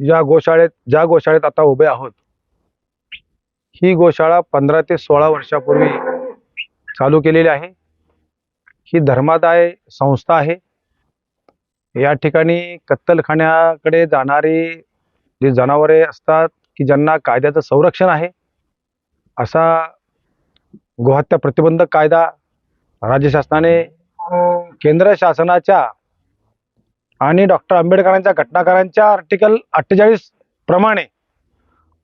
या गोशाळेत ज्या गोशाळेत आता उभे आहोत ही गोशाळा पंधरा ते सोळा वर्षापूर्वी चालू केलेली आहे. ही धर्मादाय संस्था आहे. या ठिकाणी कत्तलखान्याकडे जाणारी जी जनावरे असतात की ज्यांना कायद्याचं संरक्षण आहे असा गोहत्या प्रतिबंधक कायदा राज्य शासनाने केंद्र शासनाच्या आणि डॉक्टर आंबेडकरांच्या घटनाकारांच्या आर्टिकल अठ्ठेचाळीस प्रमाणे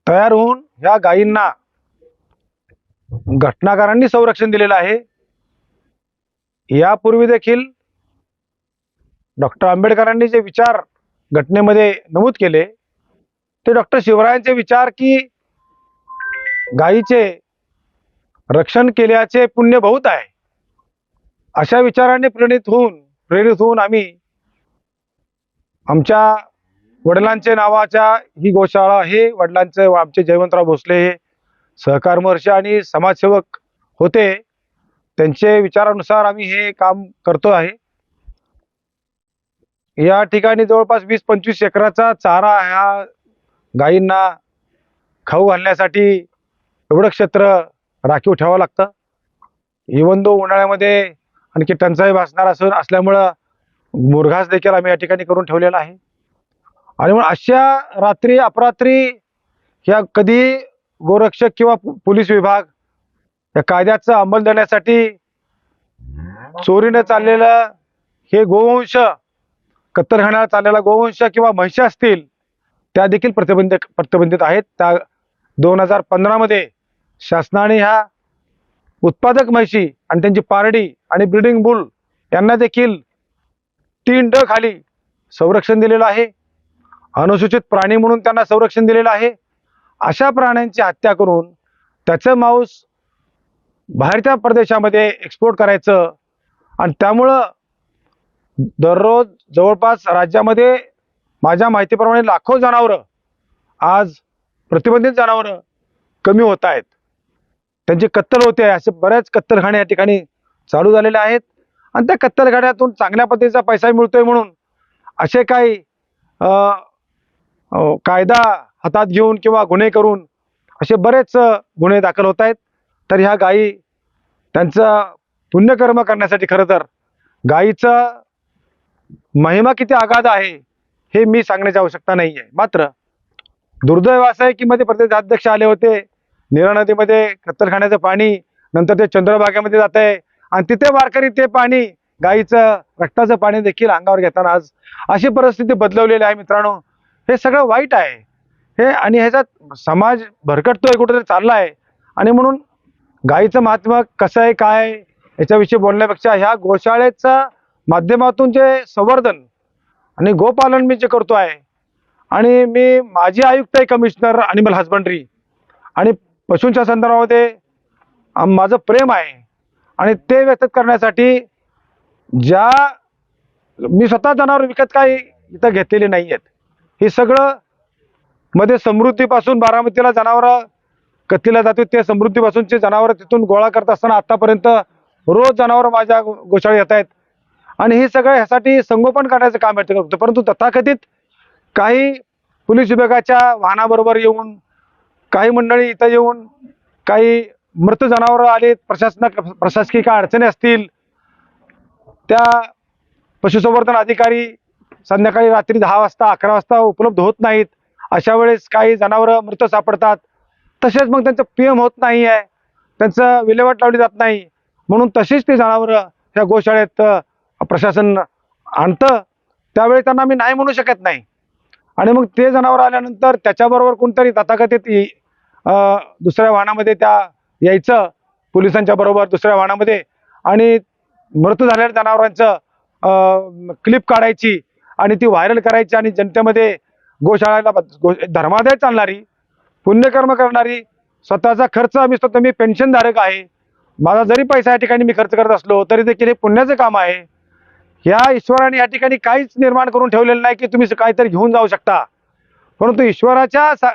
तयार होऊन ह्या गायींना घटनाकारांनी संरक्षण दिलेलं आहे. यापूर्वी देखील डॉक्टर आंबेडकरांनी जे विचार घटनेमध्ये नमूद केले ते डॉक्टर शिवरायांचे विचार की गायीचे रक्षण केल्याचे पुण्य बहुत आहे. अशा विचाराने प्रेरित होऊन प्रेरित होऊन आम्ही आमच्या वडिलांचे नावाच्या ही गोशाळा आहे. वडिलांचे व आमचे जयवंतराव भोसले हे सहकार महर्षी आणि समाजसेवक होते. त्यांचे विचारानुसार आम्ही हे काम करतो आहे. या ठिकाणी जवळपास वीस पंचवीस एकराचा चारा ह्या गायींना खाऊ घालण्यासाठी एवढं क्षेत्र राखीव ठेवावं लागतं. इवन दो उन्हाळ्यामध्ये आणखी टंचाई भासणार असून असल्यामुळं मुरघास देखील आम्ही या ठिकाणी करून ठेवलेला आहे. आणि मग अशा रात्री अपरात्री ह्या कधी गोरक्षक किंवा पोलीस विभाग या कायद्याचा अंमल देण्यासाठी चोरीने चाललेलं हे गोवंश कत्तरखान्याला चाललेला गोवंश किंवा म्हैश असतील त्या देखील प्रतिबंध प्रतिबंधित आहेत. त्या दोन हजार पंधरामध्ये शासनाने ह्या उत्पादक म्हैशी आणि त्यांची पारडी आणि ब्रीडिंग बुल यांना देखील तीन ड खाली संरक्षण दिलेलं आहे. अनुसूचित प्राणी म्हणून त्यांना संरक्षण दिलेलं आहे. अशा प्राण्यांची हत्या करून त्याचं मांस बाहेरच्या प्रदेशामध्ये एक्सपोर्ट करायचं आणि त्यामुळं दररोज जवळपास राज्यामध्ये माझ्या माहितीप्रमाणे लाखो जनावरं आज प्रतिबंधित जनावरं कमी होत आहेत. त्यांची कत्तल होते असे बऱ्याच कत्तलखाने या ठिकाणी चालू झालेले आहेत. आणि त्या कत्तलखान्यातून चांगल्या पद्धतीचा पैसा मिळतोय म्हणून असे काही कायदा हातात घेऊन किंवा गुन्हे करून असे बरेच गुन्हे दाखल होत आहेत. तर ह्या गायी त्यांचं पुण्यकर्म करण्यासाठी खरं तर गायीचा महिमा किती आगाध आहे हे मी सांगण्याची आवश्यकता नाही आहे मात्र दुर्दैव असं आहे की मध्ये प्रदेशाध्यक्ष आले होते. निरा नदीमध्ये कत्तलखान्याचं पाणी नंतर ते चंद्रभागेमध्ये जात आहे आणि तिथे वारकरी ते पाणी गाईचं रक्ताचं पाणी देखील अंगावर घेताना आज अशी परिस्थिती बदलवलेली आहे मित्रांनो. हे सगळं वाईट आहे. हे आणि ह्याच्यात समाज भरकटतोय कुठेतरी चालला आहे आणि म्हणून गाईचं महात्मा कसं आहे काय याच्याविषयी बोलण्यापेक्षा ह्या गोशाळेच्या माध्यमातून जे संवर्धन आणि गोपालन मी जे करतो आहे आणि मी माजी आयुक्त आहे कमिशनर अनिमल हजबंड्री आणि पशूंच्या संदर्भामध्ये माझं प्रेम आहे. आणि ते व्यक्त करण्यासाठी ज्या मी स्वतः जनावर विकत काही इथं घेतलेले नाही आहेत हे सगळं मध्ये समृद्धीपासून बारामतीला जनावरं कत्तीला जाते ते समृद्धीपासूनचे जनावरं तिथून गोळा करत असताना आतापर्यंत रोज जनावरं माझ्या गो- येत आहेत. आणि हे सगळं ह्यासाठी संगोपन करण्याचं काम या करतो परंतु तथाकथित काही पोलीस विभागाच्या वाहनाबरोबर येऊन काही मंडळी इथं येऊन काही मृत जनावरं आले प्रशासना प्रशासकीय काय अडचणी असतील? त्या पशुसंवर्धन अधिकारी संध्याकाळी रात्री दहा वाजता अकरा वाजता उपलब्ध होत नाहीत. अशा वेळेस काही जनावरं मृत सापडतात. तसेच मग त्यांचं पीएम होत नाही आहे त्यांचं विल्हेवाट लावली जात नाही. म्हणून तशीच ती जनावरं ह्या गोशाळेत प्रशासन आणतं. त्यावेळी त्यांना मी नाही म्हणू शकत नाही. आणि मग ते जनावर आल्यानंतर त्याच्याबरोबर कोणतरी तथाकथित दुसऱ्या वाहनामध्ये त्या यायचं पोलिसांच्या बरोबर दुसऱ्या वाहनामध्ये. आणि मृत झालेल्या जनावरांचं क्लिप काढायची आणि ती व्हायरल करायची आणि जनतेमध्ये गोशाळाला गो धर्मादाय चालणारी पुण्यकर्म करणारी स्वतःचा खर्च आम्ही स्वतः मी पेन्शनधारक आहे. माझा जरी पैसा या ठिकाणी मी खर्च करत असलो तरी देखील हे पुण्याचं काम आहे. ह्या ईश्वराने या ठिकाणी काहीच निर्माण करून ठेवलेलं नाही की तुम्ही काहीतरी घेऊन जाऊ शकता. परंतु ईश्वराच्या सा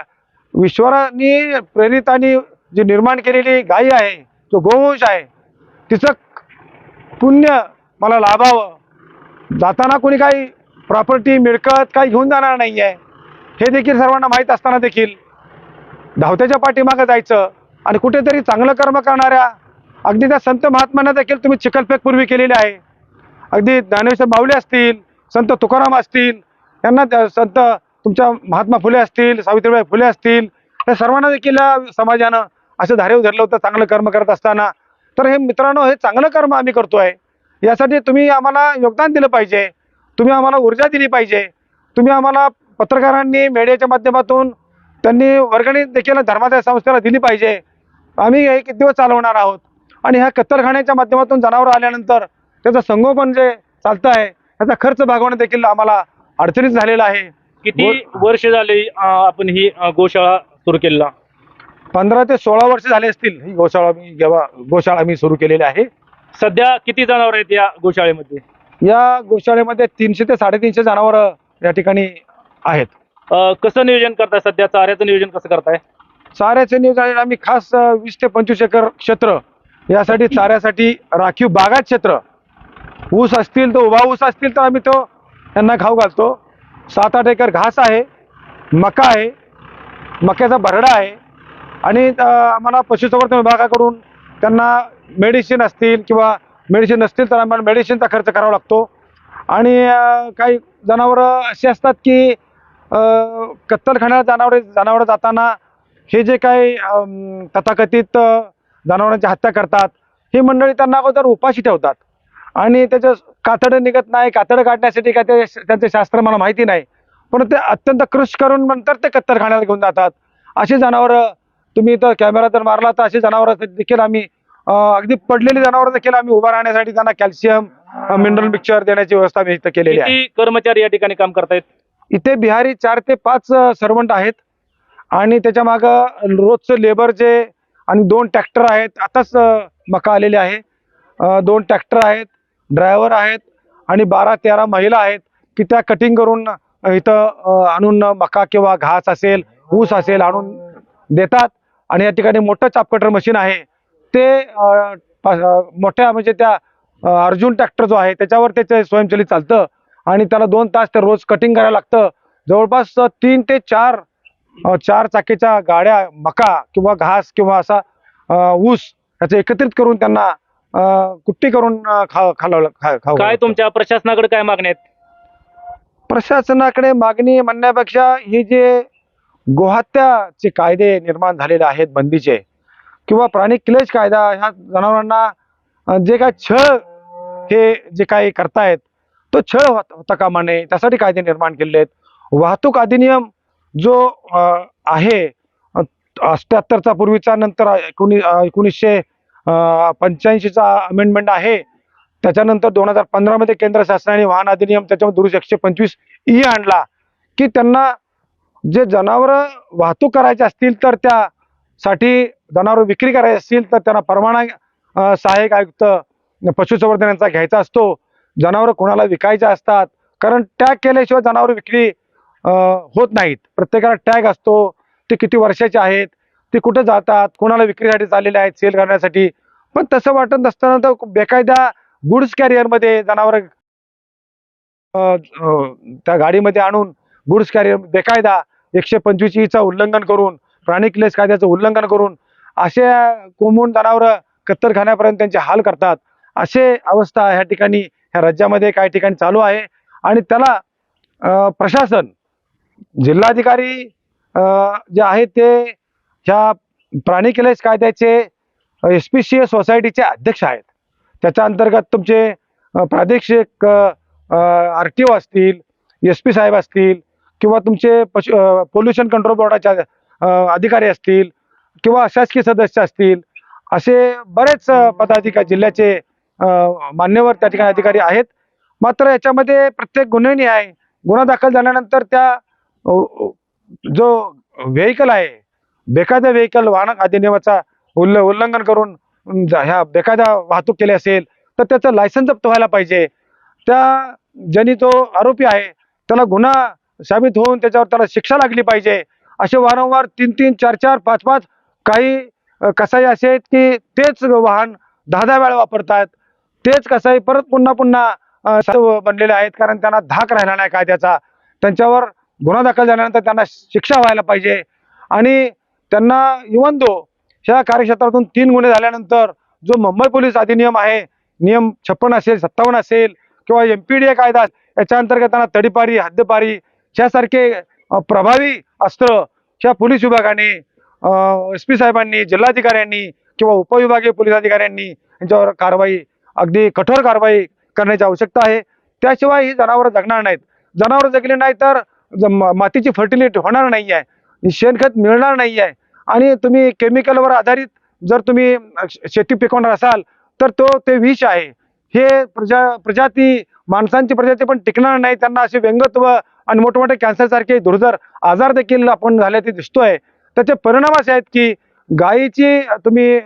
ईश्वराने प्रेरित आणि जी निर्माण केलेली गायी आहे जो गोवंश आहे तिचं पुण्य मला लाभावं. जाताना कोणी काही प्रॉपर्टी मिळकत काही घेऊन जाणार नाही आहे हे देखील सर्वांना माहीत असताना देखील धावत्याच्या पाठीमागं जायचं आणि कुठेतरी चांगलं कर्म करणाऱ्या अगदी त्या संत महात्म्यांना देखील तुम्ही चिखलफेक पूर्वी केलेली आहे. अगदी ज्ञानेश्वर माऊले असतील संत तुकाराम असतील यांना संत तुमच्या महात्मा फुले असतील सावित्रीबाई फुले असतील या सर्वांना देखील या समाजानं असं धारेव धरलं होतं चांगलं कर्म करत असताना. तर हे मित्रांनो हे चांगलं कर्म आम्ही करतोय. यासाठी तुम्ही आम्हाला योगदान दिलं पाहिजे. तुम्ही आम्हाला ऊर्जा दिली पाहिजे. तुम्ही आम्हाला पत्रकारांनी मीडियाच्या माध्यमातून त्यांनी वर्गणी देखील धर्मादाय संस्थेला दिली पाहिजे. आम्ही हे किती दिवस चालवणार आहोत? आणि ह्या कत्तलखान्याच्या माध्यमातून जनावरं आल्यानंतर त्याचं संगोपन जे चालतं आहे त्याचा खर्च भागवणं देखील आम्हाला अडचणीत झालेला आहे. किती वर्ष झाले आपण ही गोशाळा सुरू केलेला? पंधरा ते सोळा वर्ष झाले असतील ही गोशाळा मी जेव्हा गोशाळा मी सुरू केलेली आहे. सध्या किती जनावर आहेत या गोशाळेमध्ये? या गोशाळेमध्ये तीनशे ते साडेतीनशे जनावरं या ठिकाणी आहेत. अं, कसं नियोजन करताय सध्या? चाऱ्याचं नियोजन कसं करताय? चाऱ्याचे नियोजन आम्ही खास अ, वीस ते पंचवीस एकर क्षेत्र यासाठी चाऱ्यासाठी राखीव बागात क्षेत्र. ऊस असतील तर उभा ऊस असतील तर आम्ही तो त्यांना खाऊ घालतो. सात आठ एकर घास आहे मका आहे मक्याचा भरडा आहे आणि आम्हाला पशुसंवर्धन विभागाकडून त्यांना मेडिसिन असतील किंवा मेडिसिन नसतील तर आम्हाला मेडिसिनचा खर्च करावा लागतो. आणि काही जनावरं अशी असतात की कत्तलखान्यात जनावरे जनावरं जाताना हे जे काही तथाकथित जनावरांची हत्या करतात ही मंडळी त्यांना अगोदर उपाशी ठेवतात. आणि त्याचं कातडं निघत नाही कातडं काढण्यासाठी काय ते त्यांचे शास्त्र मला माहिती नाही. पण ते अत्यंत कृष करून नंतर ते कत्तलखान्यात घेऊन जातात. अशी जनावरं तुम्ही इथं कॅमेरा जर मारला तर अशी जनावरं देखील आम्ही अगदी पडलेली जनावरं देखील आम्ही उभा राहण्यासाठी त्यांना कॅल्शियम मिनरल मिक्सचर देण्याची व्यवस्था मी इथं केलेली आहे. किती कर्मचारी या ठिकाणी काम करतायत? इथे बिहारी चार ते पाच सर्वंट आहेत. आणि त्याच्या मागं रोजचं लेबर जे आणि दोन ट्रॅक्टर आहेत. आताच मका आलेले आहे. अ, दोन ट्रॅक्टर आहेत ड्रायव्हर आहेत आणि बारा तेरा महिला आहेत. की त्या कटिंग करून इथं अ, आणून मका किंवा घास असेल ऊस असेल आणून देतात. आणि या ठिकाणी मोठं चापकटर मशीन आहे. ते मोठ्या म्हणजे त्या अर्जुन ट्रॅक्टर जो आहे त्याच्यावर त्याचे स्वयंचलित चालतं. आणि त्याला दोन तास ते रोज कटिंग करायला लागतं. जवळपास तीन ते चार चार चाकीच्या गाड्या मका किंवा घास किंवा असा ऊस याचं एकत्रित करून त्यांना कुट्टी करून खा खालावं खा काय. तुमच्या प्रशासनाकडे काय मागण्या आहेत? प्रशासनाकडे मागणी म्हणण्यापेक्षा हे जे गोहत्याचे कायदे निर्माण झालेले आहेत बंदीचे. किंवा प्राणी क्लेश कायदा ह्या जनावरांना जे काय छळ हे जे काही करतायत तो छळ होत होता कामा नये. त्यासाठी कायदे निर्माण केलेले आहेत. वाहतूक अधिनियम जो आहे अष्ट्याहत्तरचा पूर्वीचा नंतर एकोणी एकोणीसशे पंच्याऐंशीचा अमेंडमेंट आहे. त्याच्यानंतर दोन हजार पंधरामध्ये केंद्र शासनाने वाहन अधिनियम त्याच्यामध्ये दुरुस्त एकशे पंचवीस ई आणला की त्यांना जे जनावरं वाहतूक करायचे असतील तर त्यासाठी जनावर विक्री करायची असतील तर त्यांना परवाना सहाय्यक आयुक्त पशुसंवर्धन यांचा घ्यायचा असतो. जनावरं कोणाला विकायचे असतात. कारण टॅग केल्याशिवाय जनावर विक्री होत नाहीत. प्रत्येकाला टॅग असतो. ते किती वर्षाचे आहेत? ते कुठं जातात? कोणाला विक्रीसाठी चाललेले आहेत? सेल करण्यासाठी. पण तसं वाटत नसताना तर बेकायदा गुड्स कॅरियरमध्ये जनावर त्या गाडीमध्ये आणून गुड्स कॅरियर बेकायदा एकशे पंचवीस ईचं उल्लंघन करून प्राणी क्लेश कायद्याचं उल्लंघन करून असे कोंबून जनावरं कत्तरखान्यापर्यंत त्यांचे हाल करतात. असे अवस्था ह्या ठिकाणी ह्या राज्यामध्ये काही ठिकाणी चालू आहे. आणि त्याला प्रशासन जिल्हाधिकारी जे आहेत ते ह्या प्राणी क्लेश कायद्याचे एस पी सी सोसायटीचे अध्यक्ष आहेत. त्याच्या अंतर्गत तुमचे प्रादेशिक आर टी ओ असतील एस पी साहेब असतील किंवा तुमचे पशु पोल्युशन कंट्रोल बोर्डाच्या अधिकारी असतील किंवा अशासकीय सदस्य असतील असे बरेच पदाधिकारी जिल्ह्याचे मान्यवर त्या ठिकाणी अधिकारी आहेत. मात्र याच्यामध्ये प्रत्येक गुन्हे आहे गुन्हा दाखल झाल्यानंतर त्या जो व्हेकल आहे बेकायदा व्हेकल वाहन अधिनियमाचा उल्ल उल्लंघन करून ह्या बेकायदा वाहतूक केली असेल तर त्याचं लायसन्स जप्त व्हायला पाहिजे. त्या ज्यांनी तो आरोपी आहे त्याला गुन्हा साबित होऊन त्याच्यावर त्याला शिक्षा लागली पाहिजे. असे वारंवार तीन तीन चार चार पाच पाच काही कसाई असे आहेत की तेच वाहन दहा दहा वेळा वापरतात. तेच कसाई परत पुन्हा पुन्हा साधू बनलेले आहेत कारण त्यांना धाक राहिला नाही कायद्याचा. त्यांच्यावर गुन्हा दाखल झाल्यानंतर त्यांना शिक्षा व्हायला पाहिजे. आणि त्यांना इवन दो ह्या कार्यक्षेत्रातून तीन गुन्हे झाल्यानंतर जो मुंबई पोलीस अधिनियम आहे नियम छप्पन असेल सत्तावन्न असेल किंवा एम पी डी ए कायदा याच्या अंतर्गत त्यांना तडीपारी हद्दपारी ह्यासारखे प्रभावी अस्त्र ह्या पोलीस विभागाने एस पी साहेबांनी जिल्हाधिकाऱ्यांनी किंवा उपविभागीय पोलीस अधिकाऱ्यांनी यांच्यावर कारवाई अगदी कठोर कारवाई करण्याची आवश्यकता आहे. त्याशिवाय ही जनावरं जगणार नाहीत. जनावरं जगली नाही तर ज- म- मातीची फर्टिलिटी होणार नाही आहे शेणखत मिळणार नाही आहे आणि तुम्ही केमिकलवर आधारित जर तुम्ही शेती पिकवणार असाल तर तो ते विष आहे. हे प्रजा प्रजाती माणसांची प्रजाती पण टिकणार नाही. त्यांना असे व्यंगत्व आणि मोठमोठे कॅन्सर सारखे दुर्धर आजार देखील आपण झाल्याचे दिसतोय. त्याचे परिणाम असे आहेत की गायीची तुम्ही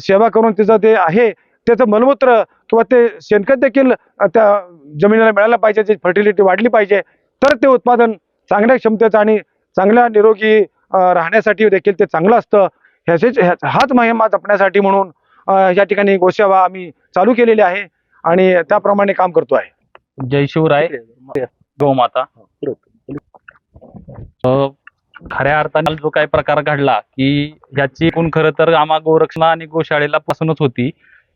सेवा करून तिचं ते आहे त्याचं मलमूत्र किंवा ते शेणखत देखील त्या जमिनीला मिळायला पाहिजे त्याची फर्टिलिटी वाढली पाहिजे तर ते उत्पादन चांगल्या क्षमतेचं आणि चांगल्या निरोगी राहण्यासाठी देखील ते चांगलं असतं. ह्याचेच ह्या- हाच महिमा जपण्यासाठी म्हणून या ठिकाणी गोसेवा आम्ही चालू केलेली आहे आणि त्याप्रमाणे काम करतो आहे जय शिवराय. गोमाता. अ, खऱ्या अर्थाने जो काही प्रकार घडला की ह्याची एकूण खरं तर आम्हा गोरक्षण आणि गोशाळेला पासूनच होती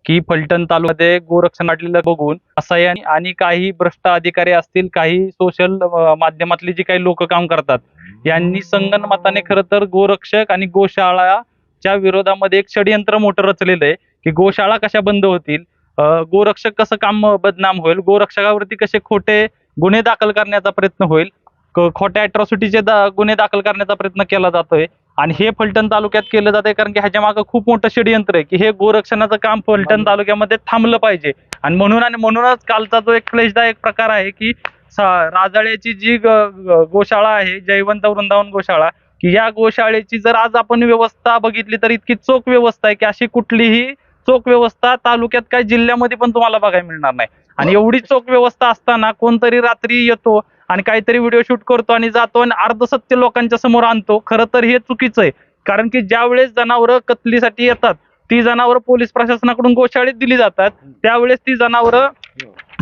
की फलटण तालुक्यामध्ये गोरक्षण वाटलेलं बघून असं आणि आणि काही भ्रष्ट अधिकारी असतील काही सोशल माध्यमातली जी काही लोक काम करतात यांनी संगनमताने खरं तर गोरक्षक आणि गोशाळाच्या विरोधामध्ये एक षडयंत्र मोठं रचलेलं आहे की गोशाळा कशा बंद होतील अ, गोरक्षक कसं काम बदनाम होईल गोरक्षकावरती कसे खोटे गुन्हे दाखल करण्याचा प्रयत्न होईल. खोट्या अॅट्रॉसिटीचे दा गुन्हे दाखल करण्याचा प्रयत्न केला जातोय. आणि हे फलटण तालुक्यात केलं जातंय कारण की ह्याच्या मागे खूप मोठं षडयंत्र आहे की हे गोरक्षणाचं काम फलटण तालुक्यामध्ये थांबलं पाहिजे. आणि म्हणून आणि म्हणूनच कालचा जो एक क्लेशदायक प्रकार आहे की राजाळ्याची जी गोशाळा आहे जयवंत वृंदावन गोशाळा की या गोशाळेची जर आज आपण व्यवस्था बघितली तर इतकी चोख व्यवस्था आहे की अशी कुठलीही चोख व्यवस्था तालुक्यात काय जिल्ह्यामध्ये पण तुम्हाला बघायला मिळणार नाही. आणि एवढी चोख व्यवस्था असताना कोणतरी रात्री येतो आणि काहीतरी व्हिडिओ शूट करतो आणि जातो आणि अर्धसत्य लोकांच्या समोर आणतो. खरं तर हे चुकीचं आहे. कारण की ज्या वेळेस जनावरं कतलीसाठी येतात ती जनावरं पोलीस प्रशासनाकडून गोशाळेत दिली जातात. त्यावेळेस ती जनावरं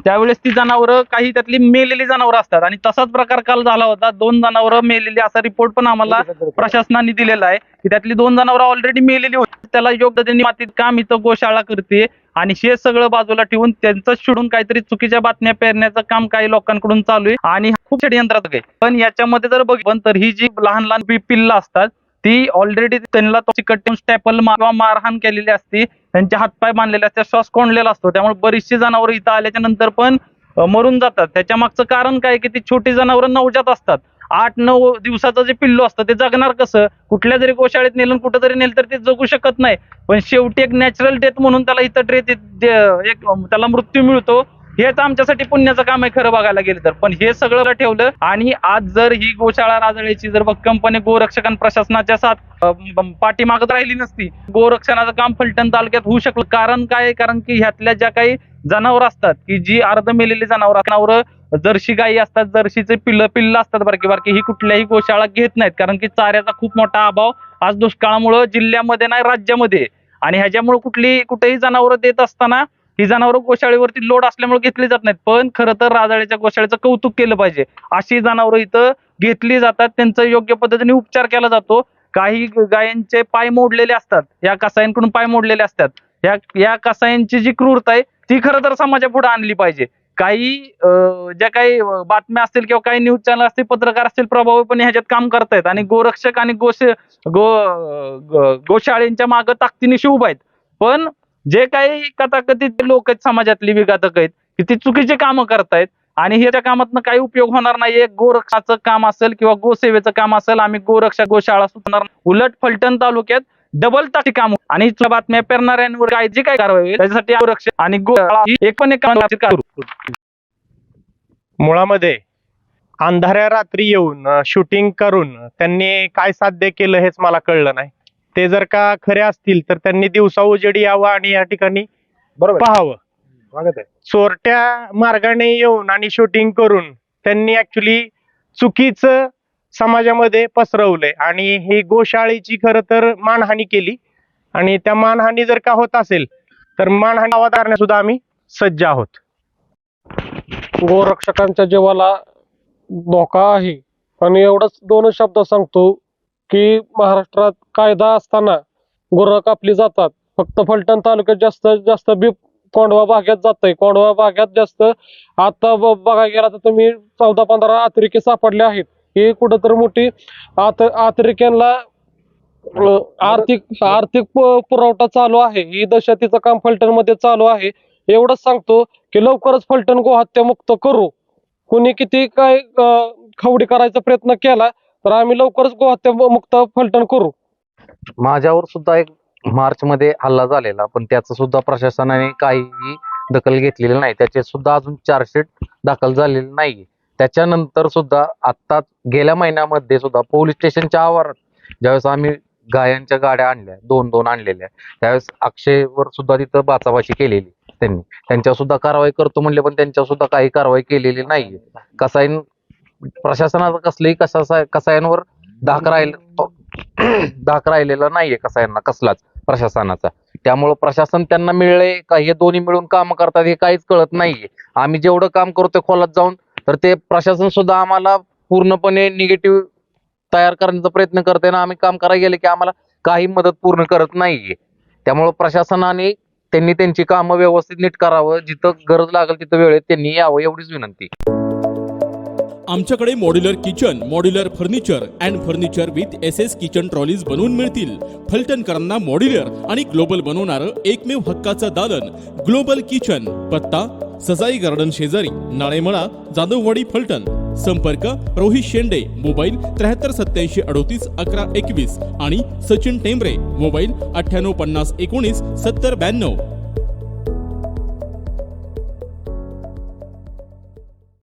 त्यावेळेस ती जनावरं काही त्यातली मेलेली जनावरं असतात. आणि तसाच प्रकार काल झाला होता. दोन जनावरं मेलेली असा रिपोर्ट पण आम्हाला प्रशासनाने दिलेला आहे. की त्यातली दोन जनावरं ऑलरेडी मेलेली होती. त्याला योग्य त्यांनी मातीत काम इथं गोशाळा करते. आणि हे सगळं बाजूला ठेवून त्यांचं शिडून काहीतरी चुकीच्या बातम्या पेरण्याचं काम काही लोकांकडून चालू आहे. आणि खूप षडयंत्रात आहे. पण याच्यामध्ये जर बघितलं तर ही जी लहान लहान पिल्लं असतात ती ऑलरेडी त्यांना चिकट स्टॅपल मारहाण केलेली असते. त्यांचे हातपाय बांधलेले असतात श्वास कोंडलेला असतो. त्यामुळे बरीचशी जनावरं इथं आल्याच्यानंतर पण मरून जातात. त्याच्या मागचं कारण काय की ती छोटी जनावरं नवजात असतात. आठ नऊ दिवसाचं जे पिल्लू असतं ते जगणार कसं? कुठल्या जरी गोशाळेत नेलं कुठं जरी नेलं तर ते जगू शकत नाही. पण शेवटी एक नॅचरल डेथ म्हणून त्याला इथं डेथ एक त्याला मृत्यू मिळतो. हेच आमच्यासाठी पुण्याचं काम आहे खरं बघायला गेलं तर. पण हे सगळं ठेवलं आणि आज जर ही गोशाळा राजळ्याची जर भक्कमपणे गोरक्षक आणि प्रशासनाच्या साथ पाठीमागत राहिली नसती गोरक्षणाचं काम फलटण तालुक्यात होऊ शकलं. कारण काय? कारण की ह्यातल्या ज्या काही जनावर असतात की जी अर्ध मेलेली जनावर जनावर जर्शी गायी असतात जर्शीचे पिल्ल पिल्ल असतात बारकी बारकी ही कुठल्याही गोशाळा घेत नाहीत. कारण की चाऱ्याचा खूप मोठा अभाव आज दुष्काळामुळं जिल्ह्यामध्ये नाही राज्यामध्ये. आणि ह्याच्यामुळे कुठली कुठेही जनावरं देत असताना ही जनावरं गोशाळेवरती लोड असल्यामुळे घेतली जात नाहीत. पण खरं तर राजाळ्याच्या गोशाळेचं कौतुक केलं पाहिजे. अशी जनावरं इथं घेतली जातात. त्यांचा योग्य पद्धतीने उपचार केला जातो. काही गायांचे पाय मोडलेले असतात. या कसायांकडून पाय मोडलेले असतात. या या कसायांची जी क्रूरता आहे ती खरं तर समाजा पुढे आणली पाहिजे. काही ज्या काही बातम्या असतील किंवा काही न्यूज चॅनल असतील पत्रकार असतील प्रभावी पण ह्याच्यात काम करतायत. आणि गोरक्षक आणि गोश गो गोशाळेंच्या मागे ताकदीनिशी उभा आहेत. पण जे काही कथाकथित लोक आहेत समाजातली विघातक आहेत की ती चुकीचे कामं करतायत आणि ह्याच्या कामातनं काही उपयोग होणार नाहीये गोरक्षाचं काम असेल किंवा गोसेवेचं काम असेल आम्ही गोरक्षा गोशाळा सुटणार उलट फलटण तालुक्यात डबल ताटी काम आणि इथल्या बातम्या पेरणाऱ्यांवर काय जी काय कारवाई त्याच्यासाठी गोरक्षा आणि गोशाळा एक पण एक मुळामध्ये अंधाऱ्या रात्री येऊन शूटिंग करून त्यांनी काय साध्य केलं हेच मला कळलं नाही. ते जर का खरे असतील तर त्यांनी दिवसा उजेडी यावं आणि या ठिकाणी बरोबर. पाहावं. स्वागत आहे. चोरट्या मार्गाने येऊन आणि शूटिंग करून त्यांनी ऍक्च्युली चुकीचं समाजामध्ये पसरवलंय. आणि ही गोशाळेची खरं तर मानहानी केली. आणि त्या मानहानी जर का होत असेल तर मानहानी आवाज सुद्धा आम्ही सज्ज आहोत. गोरक्षकांच्या जीवाला धोका आहे. आणि एवढंच दोन शब्द सांगतो. की महाराष्ट्रात कायदा असताना गुरं कापली जातात. फक्त फलटण तालुक्यात जास्त जास्त बीप कोंडवा भागात जात कोंडवा भागात जास्त आता बघा बघायला गेला तर तुम्ही चौदा पंधरा अतिरेकी सापडले आहेत. ही कुठंतरी मोठी आत अतिरेक्यांना आर्थिक आर्थिक पुरवठा चालू आहे. ही दहशतीचं काम फलटणमध्ये चालू आहे. एवढंच सांगतो की लवकरच फलटण गोहत्या मुक्त करू. कुणी किती काय खवडी करायचा प्रयत्न केला तर आम्ही लवकरच गोहत्या मुक्त फलटण करू. माझ्यावर सुद्धा एक मार्च मध्ये हल्ला झालेला पण त्याचं सुद्धा प्रशासनाने काहीही दखल घेतलेली नाही. त्याचे सुद्धा अजून चार्जशीट दाखल झालेली नाही त्याच्यानंतर सुद्धा आता गेल्या महिन्यामध्ये सुद्धा पोलीस स्टेशनच्या आवारात ज्यावेळेस आम्ही गायांच्या गाड्या आणल्या दोन दोन आणलेल्या त्यावेळेस अक्षयवर सुद्धा तिथं बाचाबाची केलेली त्यांनी. त्यांच्यावर सुद्धा कारवाई करतो म्हणले पण त्यांच्यावर सुद्धा काही कारवाई केलेली नाहीये. कसाईन म्हणजे प्रशासनाचा कसलंही कसा कसायांवर धाक राहील धाक राहिलेला नाहीये कसायांना कसलाच प्रशासनाचा. त्यामुळं प्रशासन त्यांना मिळले का? हे दोन्ही मिळून काम करतात हे काहीच कळत नाहीये. आम्ही जेवढं काम करतोय खोलात जाऊन तर ते प्रशासन सुद्धा आम्हाला पूर्णपणे निगेटिव्ह तयार करण्याचा प्रयत्न करते ना आम्ही काम करायला गेले की आम्हाला काही मदत पूर्ण करत नाहीये. त्यामुळं प्रशासनाने त्यांनी त्यांची कामं व्यवस्थित नीट करावं जिथं गरज लागेल तिथं वेळेत त्यांनी यावं एवढीच विनंती. आमच्याकडे modular kitchen modular furniture and furniture with S S kitchen trolleys बनवून मिळतील. फलटणकरांना मॉड्युलर आणि ग्लोबल बनवणारं एकमेव हक्काचं दालन ग्लोबल किचन पत्ता सजाई गार्डन शेजारी नाळेमळा जाधववाडी फलटण. संपर्क रोहित शेंडे मोबाईल त्र्याहत्तर सत्याऐंशी अडोतीस अकरा एकवीस. आणि सचिन टेंबरे मोबाईल अठ्ठ्याण्णव पन्नास एकोणीस सत्तर ब्याण्णव.